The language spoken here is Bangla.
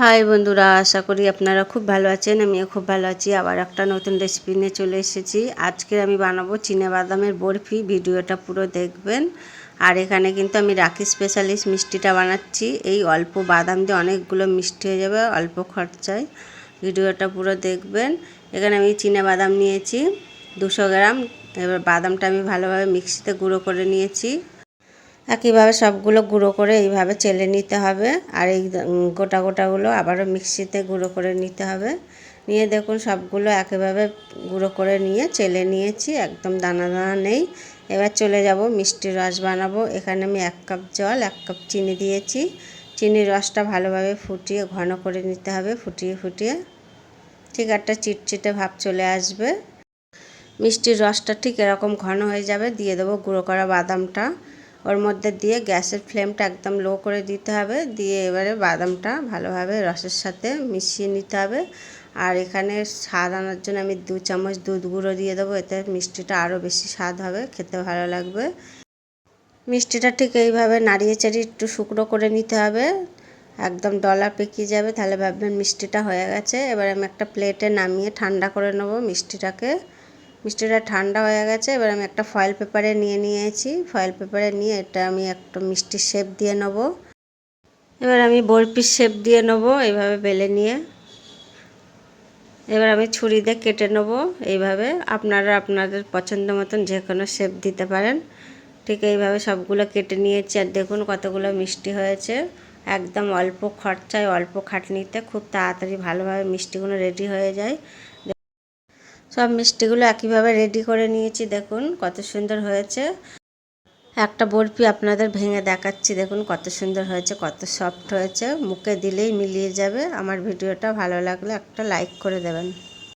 হাই বন্ধুরা, আশা করি আপনারা খুব ভালো আছেন, আমিও খুব ভালো আছি। আবার একটা নতুন রেসিপি নিয়ে চলে এসেছি। আজকে আমি বানাবো চিনে বাদামের বরফি, ভিডিওটা পুরো দেখবেন। আর এখানে কিন্তু আমি রাখি স্পেশালিস্ট মিষ্টিটা বানাচ্ছি। এই অল্প বাদাম দিয়ে অনেকগুলো মিষ্টি হয়ে যাবে, অল্প খরচায়। ভিডিওটা পুরো দেখবেন। এখানে আমি চিনে বাদাম নিয়েছি, দুশো গ্রাম। এবার বাদামটা আমি ভালোভাবে মিক্সিতে গুঁড়ো করে নিয়েছি। একইভাবে সবগুলো গুঁড়ো করে এইভাবে চেলে নিতে হবে। আর এই গোটা গোটাগুলো আবারও মিক্সিতে গুঁড়ো করে নিতে হবে। নিয়ে দেখুন সবগুলো একইভাবে গুঁড়ো করে নিয়ে চেলে নিয়েছি, একদম দানা দানা নেই। এবার চলে যাব মিষ্টির রস বানাবো। এখানে আমি এক কাপ জল, এক কাপ চিনি দিয়েছি। চিনির রসটা ভালোভাবে ফুটিয়ে, ঘন করে নিতে হবে, ফুটিয়ে ফুটিয়ে। ঠিক একটা চিটচিটে ভাব চলে আসবে। মিষ্টির রসটা ঠিক এরকম ঘন হয়ে যাবে। দিয়ে দেবো গুঁড়ো করা বাদামটা। ওর মধ্যে দিয়ে গ্যাসের ফ্লেমটা একদম লো করে দিতে হবে। দিয়ে এবারে বাদামটা ভালোভাবে রসের সাথে মিশিয়ে নিতে হবে। আর এখানে স্বাদ আনার জন্য আমি দু চামচ দুধ গুঁড়ো দিয়ে দেবো। এতে মিষ্টিটা আরও বেশি স্বাদ হবে, খেতে ভালো লাগবে। মিষ্টিটা ঠিক এইভাবে নাড়িয়ে চাড়িয়ে একটু শুকনো করে নিতে হবে। একদম ডলা পেকিয়ে যাবে, তাহলে ভাববেন মিষ্টিটা হয়ে গেছে। এবার আমি একটা প্লেটে নামিয়ে ঠান্ডা করে নেব মিষ্টিটাকে। মিষ্টিটা ঠান্ডা হয়ে গেছে, এবার আমি একটা ফয়েল পেপারে নিয়ে নিয়েছি। ফয়েল পেপারে নিয়ে এটা আমি একটা মিষ্টির শেপ দিয়ে নেব। এবার আমি বরফির শেপ দিয়ে নেব, এইভাবে বেলে নিয়ে। এবার আমি ছুরি দিয়ে কেটে নেব, এইভাবে। আপনারা আপনাদের পছন্দ মতন যে কোনো শেপ দিতে পারেন। ঠিক এইভাবে সবগুলো কেটে নিয়েছি, আর দেখুন কতগুলো মিষ্টি হয়েছে। একদম অল্প খরচায়, অল্প খাটনিতে খুব তাড়াতাড়ি ভালোভাবে মিষ্টিগুলো রেডি হয়ে যায়। সব মিষ্টিগুলো একইভাবে রেডি করে নিয়েছি, দেখুন কত সুন্দর হয়েছে। একটা বরফি আপনাদের ভেঙে দেখাচ্ছি, দেখুন কত সুন্দর হয়েছে, কত সফট হয়েছে, মুখে দিলেই মিলিয়ে যাবে। আমার ভিডিওটা ভালো লাগলে একটা লাইক করে দেবেন।